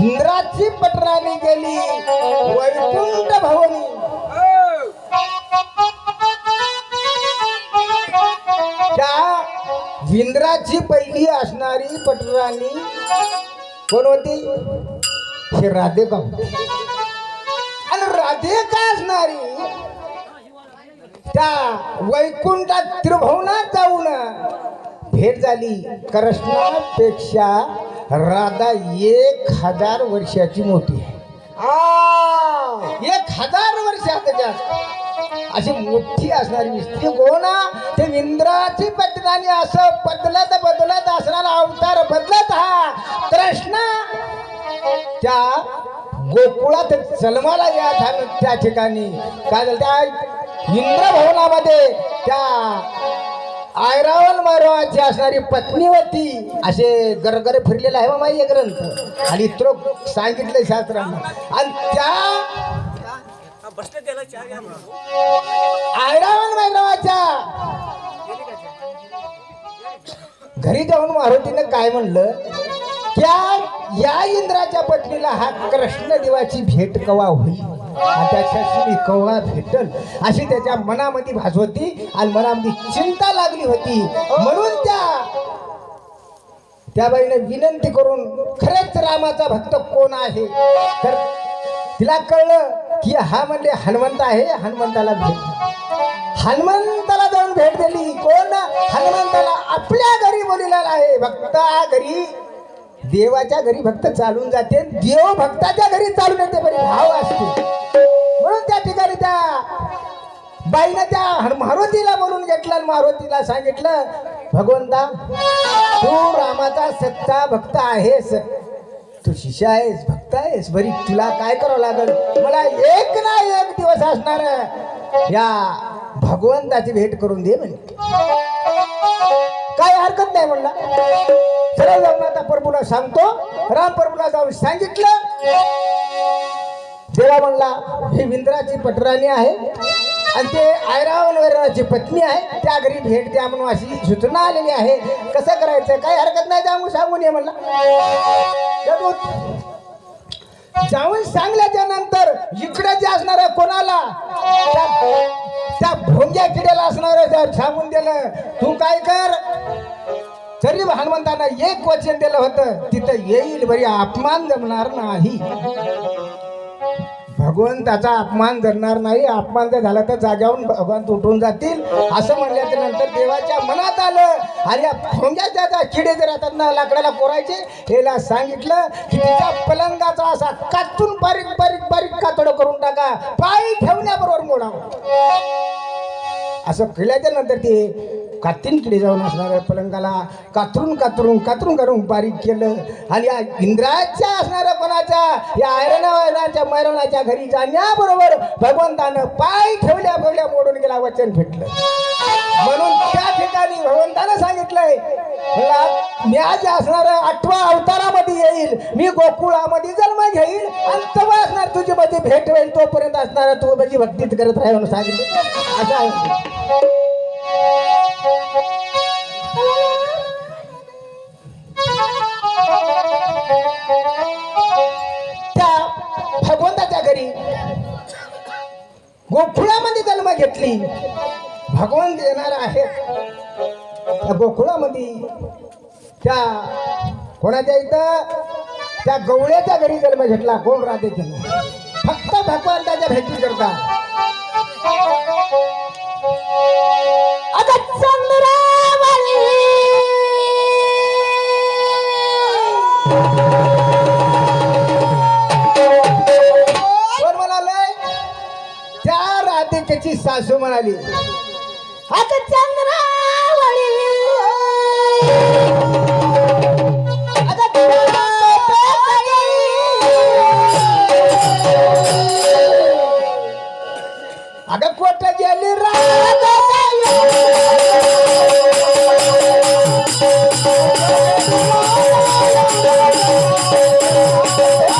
इंद्राची पटराणी गेली. वैकुंठ भवनी. त्या इंद्राची पहिली असणारी पटराणी कोण होती? हे राधिका होती. आणि राधिका असणारी त्या वैकुंठात त्रिभुवनात जाऊन भेट झाली. कृष्णापेक्षा राधा एक हजार वर्षाची मोठी आहे. एक हजार वर्षात जास्त. अशी मोठी असणारी स्त्री कोणा? ते इंद्राची पत्नी असं बदलत बदलत असणारा अवतार बदलत हा. कृष्ण त्या गोकुळात जन्माला या त्या ठिकाणी. काय झालं त्या इंद्रभवनामध्ये त्या आयरावण मायरावाची असणारी पत्नी असे गरगर फिरलेला आहे माई ग्रंथ. आणि तो सांगितले शास्त्रांना. आणि त्या आयरावण मायरावाच्या घरी जाऊन मारुतीनं काय म्हणलं? त्या या इंद्राच्या पत्नीला हा कृष्ण देवाची भेट कवा होईल? त्याच्याशी मी कवळा भेटल. अशी त्याच्या मनामध्ये भास होती आणि मनामध्ये चिंता लागली होती. म्हणून त्या त्या बाईने विनंती करून खरेच रामाचा भक्त कोण आहे? तर तिला कळलं की हा म्हणजे हनुमंत आहे हनुमंताला भेट हनुमंताला जाऊन भेट दिली. कोण? हनुमंताला आपल्या घरी बोलिलेला आहे. भक्ता घरी देवाच्या घरी भक्त चालून जाते देव भक्ताच्या घरी चालून येते बरी भाव असते. म्हणून त्या ठिकाणी त्या बाईनं त्या हनु- मारुतीला बोलून घेतलं आणि मारुतीला सांगितलं भगवंता तू रामाचा सच्चा भक्त आहेस. तू शिष्य आहेस भक्त आहेस. बरी तुला काय करावं लागल? मला एक ना एक दिवस असणार. या भगवंताची भेट करून दे म्हणे. काय हरकत नाही म्हणला. सरळ जाऊन आता प्रभूला सांगतो. राम प्रभूला जाऊन सांगितलं. देवा म्हणला ही विंद्राची पटराणी आहे आणि ते आयरावण पत्नी आहे. त्या घरी भेट द्या म्हणून अशी सूचना आलेली आहे. कसं करायचं? काय हरकत नाही त्यामुळे सांगून ये म्हणला. जाऊन- सांगल्याच्या नंतर इकडे जे असणार कोणाला त्या- त्या भोंग्या किड्याला असणार छामून दिलं तू काय कर? तरी हनुमंतांना एक वचन दिलं होतं तिथं येईल बरी अपमान जमणार नाही. भगवंताचा अपमान धरणार नाही अपमान जर झाला तर जाग्यावरून भगवंत उठून जातील. असं म्हणल्याच्या नंतर देवाच्या मनात आलं आणि या भोंग्याच्या त्या किडे जर आता ना लाकडाला कोरायचे याला सांगितलं की तिच्या पलंगाचा असा कातून बारीक बारीक बारीक कातड करून टाका पाय ठेवण्याबरोबर मोडावं. असं केल्याच्यानंतर ते कातीन जाऊन असणाऱ्या पलंगाला कातरून कातरून कातरून काढून बारीक केलं. आणि या इंद्राच्या असणाऱ्या कोणाच्या या ऐरणाच्या मैरणाच्या घरी जाण्याबरोबर भगवंतानं पाय ठेवल्या ठेवल्या मोडून गेला वचन भेटलं म्हणून त्या ठिकाणी भगवंतानं सांगितलंय मला मी आज आठवा अवतारामध्ये येईल मी गोकुळामध्ये जन्म घेईल आणि तेव्हा असणार तुझी माझी भेट होईल तोपर्यंत असणार तू माझी भक्तीत करत राह म्हणून सांगितलं. असं आहे. त्या भगवंताच्या घरी गोकुळामध्ये जन्म घेतली. भगवंत येणार आहेत. त्या गोकुळामध्ये त्या कोणाच्या इथं? त्या गवळ्याच्या घरी जन्म घेतला. कोण राधे फक्त भगवंताच्या भेटी करता. आता कोण म्हणालय त्या राधिकेची सासू म्हणाली.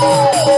नाही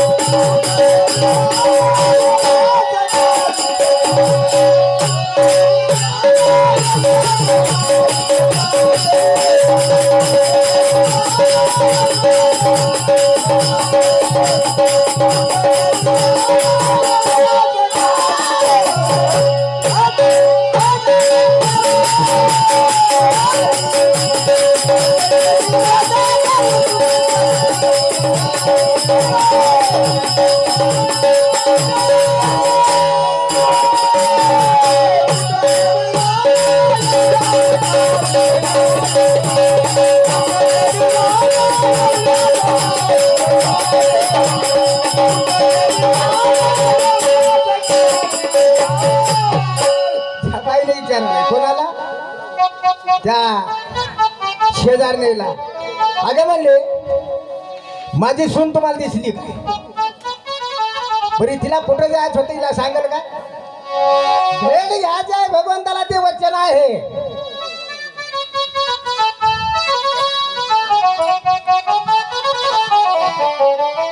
शेजारणीला अगे म्हणले माझी सून तुम्हाला दिसली काय? बरी तिला कुठं जायचं होतं तिला सांगेल का? भेट घ्यायचं आहे भगवंताला ते वचन आहे.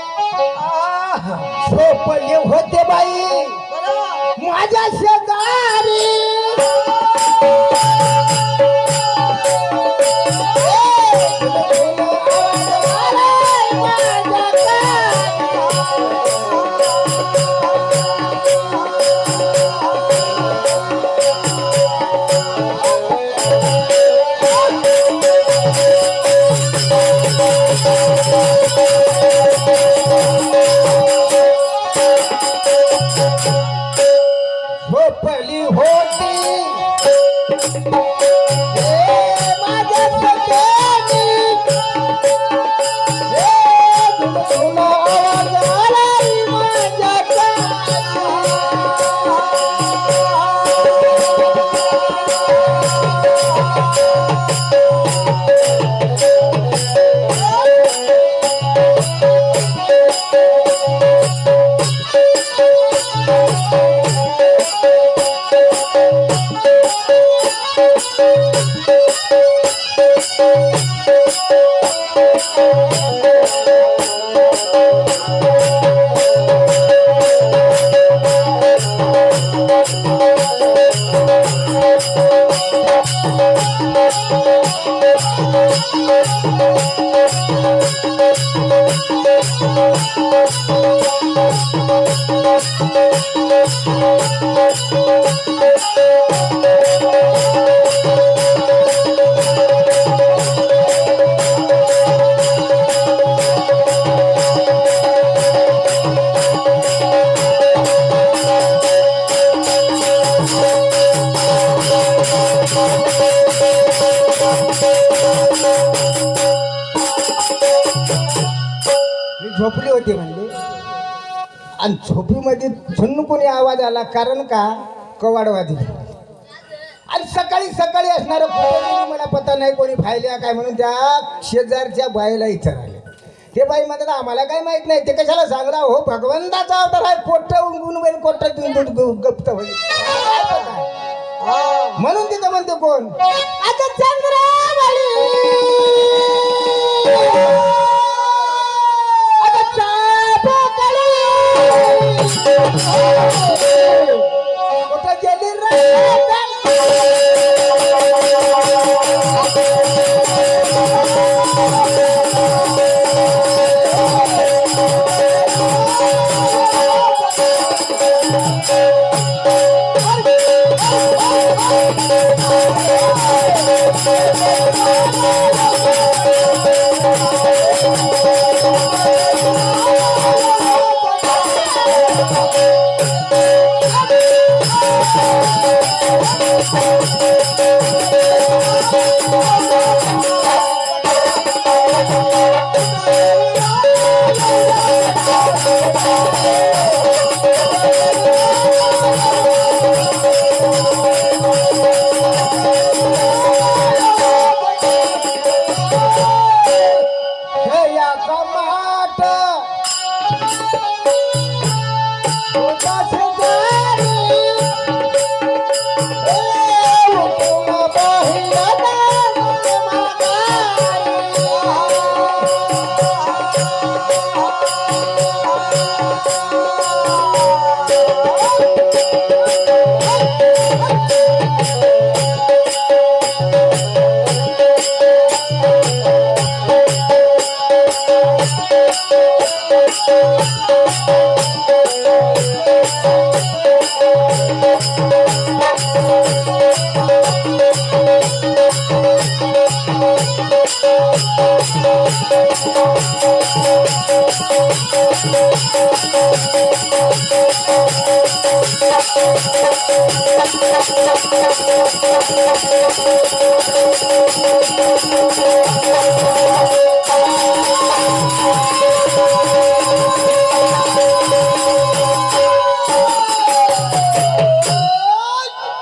आहा, सोपले होते बाई. माझ्या होती मी आणि झोपीमध्ये झुन्न कोणी आवाज आला कारण का? कवाडवादी. आणि सकाळी सकाळी असणार मला पता नाही कोणी फायल्या काय म्हणून त्या शेजारच्या बाईला इथं आले ते बाई म्हणतात आम्हाला काय माहीत नाही ते कशाला सांगला हो भगवंताचा अवतार आहे कोट्ट उंगून बैल कोट्ट देऊन गप्त होईल. म्हणून तिथं म्हणते कोण? आता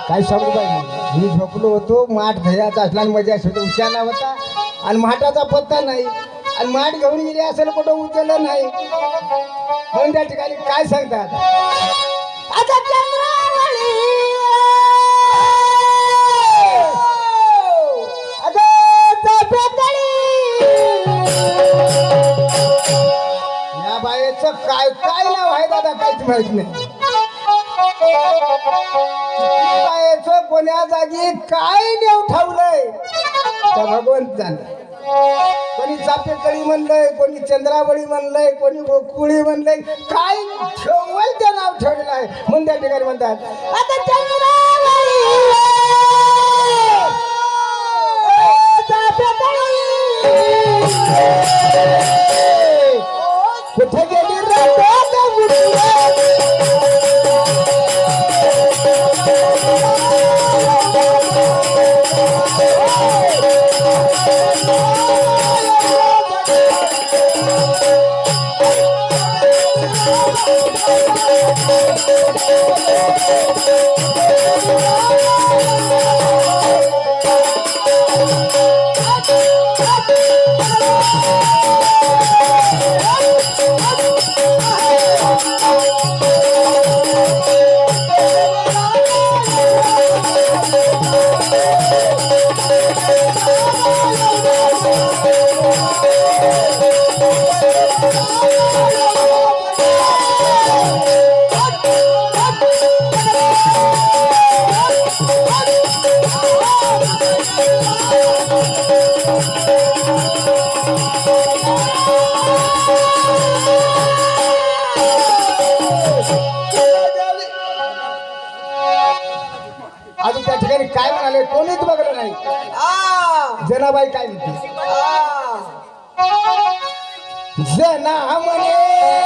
काय सांगू बाई? मी झोपलो होतो माठ भयात असला आणि मजा असेल उशाला होता आणि माठाचा पत्ता नाही. आणि माठ घेऊन गेली असेल कुठं उचललं नाही. म्हणून त्या ठिकाणी काय सांगतात. या बायेचं काय काय नाव आहे दादा काहीच माहीत नाही. बायेचं कोण्या जागी काय नेव ठेवलंय? त्या भगवंत जाणे कोणी चापेकळी म्हणलंय कोणी चंद्रावळी म्हणलंय कोणी गोकुळी म्हणलंय. काय ठेवल ते नाव ठेवलेलं आहे म्हणून त्या ठिकाणी म्हणतात आता कुठे काय म्हणते जना म्हणे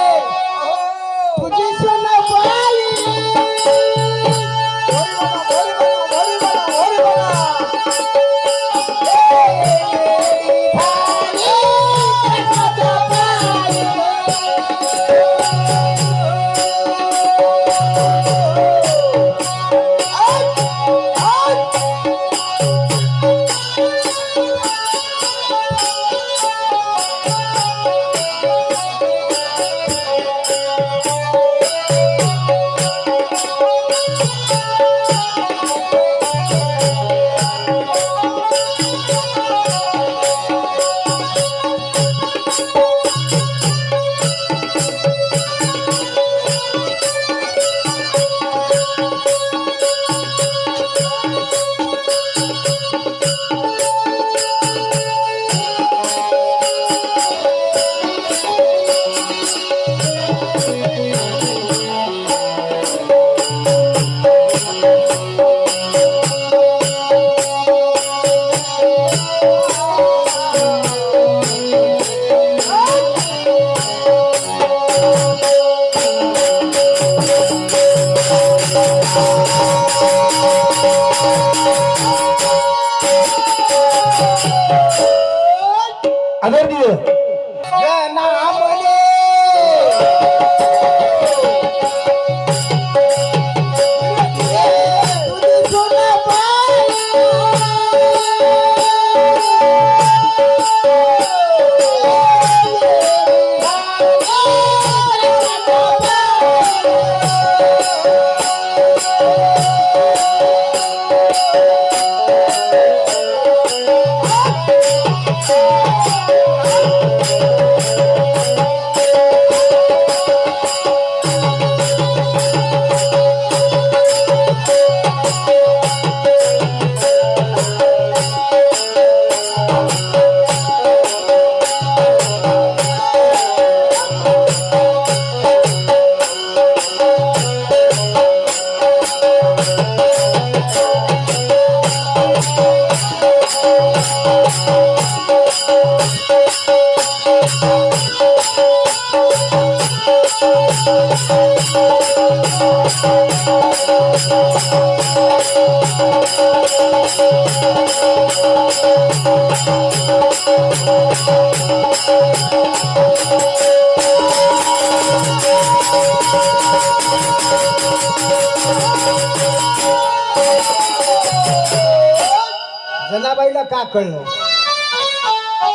जनाबाईला का कळलं?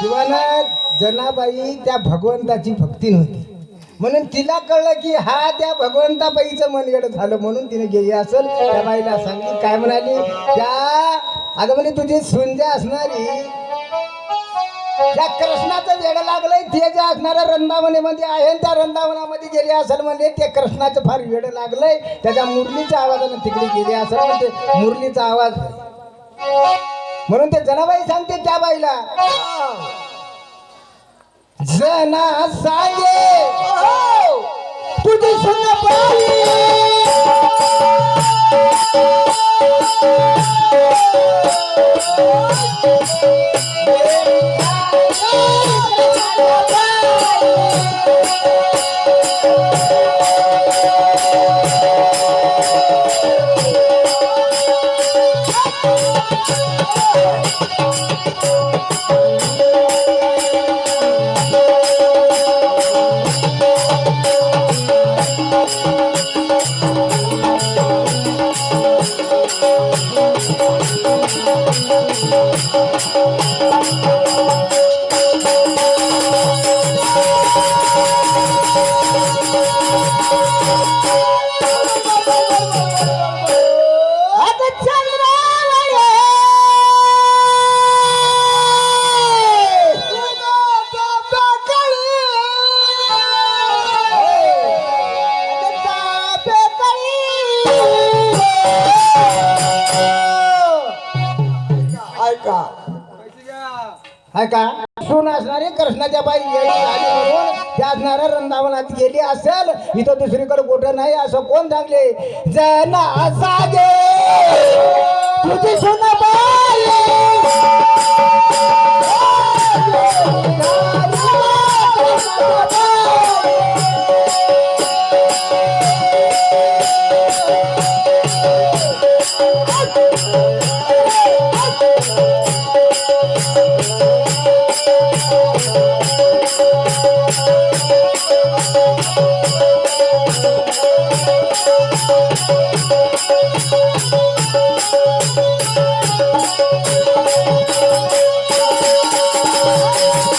शिवाना जनाबाई त्या भगवंताची भक्ती नव्हती म्हणून तिला कळलं की हा त्या भगवंताबाईचं मनगड झालं म्हणून तिने गेली असेल. त्या बाईला सांगली काय म्हणाली? त्या अगं म्हणे तुझी सुंजा असणारी त्या कृष्णाचं वेड लागलंय ते जे असणाऱ्या रंधावनेमध्ये आहे त्या रंधावनामध्ये गेली असेल म्हणजे ते कृष्णाचं फार वेड लागलंय. त्याच्या मुरलीच्या आवाजानं तिकडे गेली असेल म्हणजे मुरलीचा आवाज. म्हणून ते जनाबाई सांगते त्या बाईला जना सांगे तुझी सुन इथं दुसरीकडे कुठं नाही असं कोण सांगले? जना सागे तुझी सुना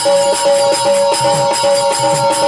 Thank you.